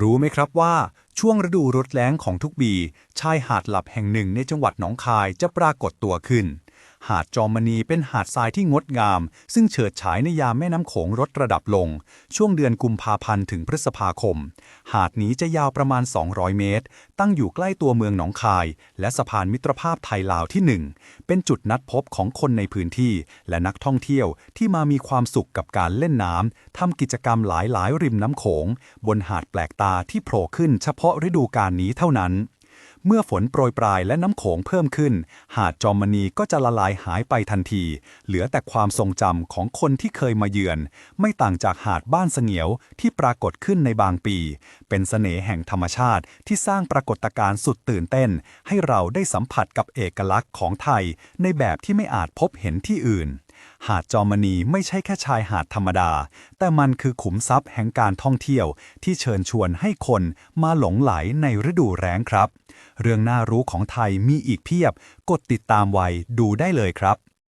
รู้ไหมครับว่าช่วงฤดูรดแล้งของทุกปีชายหาดหลับแห่งหนึ่งในจังหวัดหนองคายจะปรากฏตัวขึ้น หาดจอมมณีเป็นหาดทรายที่งดงาม ซึ่งเฉิดฉายในยามแม่น้ำโขงลดระดับลง ช่วงเดือนกุมภาพันธ์ถึงพฤษภาคม หาดนี้จะยาวประมาณ 200 เมตร ตั้งอยู่ใกล้ตัวเมืองหนองคาย และสะพานมิตรภาพไทยลาวที่ 1 เป็นจุดนัดพบของคนในพื้นที่ และนักท่องเที่ยวที่มามีความสุขกับการเล่นน้ำทำกิจกรรมหลายๆ ริมน้ำโขง บนหาดแปลกตาที่โผล่ขึ้นเฉพาะฤดูกาลนี้เท่านั้น เมื่อฝนโปรยปลายและน้ำโขงเพิ่มขึ้น หาดจอมมณีก็จะละลายหายไปทันที เหลือแต่ความทรงจำของคนที่เคยมาเยือน ไม่ต่างจากหาดบ้านเสงียวที่ปรากฏขึ้นในบางปี เป็นเสน่ห์แห่งธรรมชาติที่สร้างปรากฏการณ์สุดตื่นเต้น ให้เราได้สัมผัสกับเอกลักษณ์ของไทย ในแบบที่ไม่อาจพบเห็นที่อื่น หาดจอมมณีไม่ใช่แค่ชายหาดธรรมดา แต่มันคือขุมทรัพย์แห่งการท่องเที่ยว ที่เชิญชวนให้คนมาหลงไหลในฤดูแรงครับ เรื่องน่ารู้ของไทยมีอีกเพียบ กดติดตามไว้ดูได้เลยครับ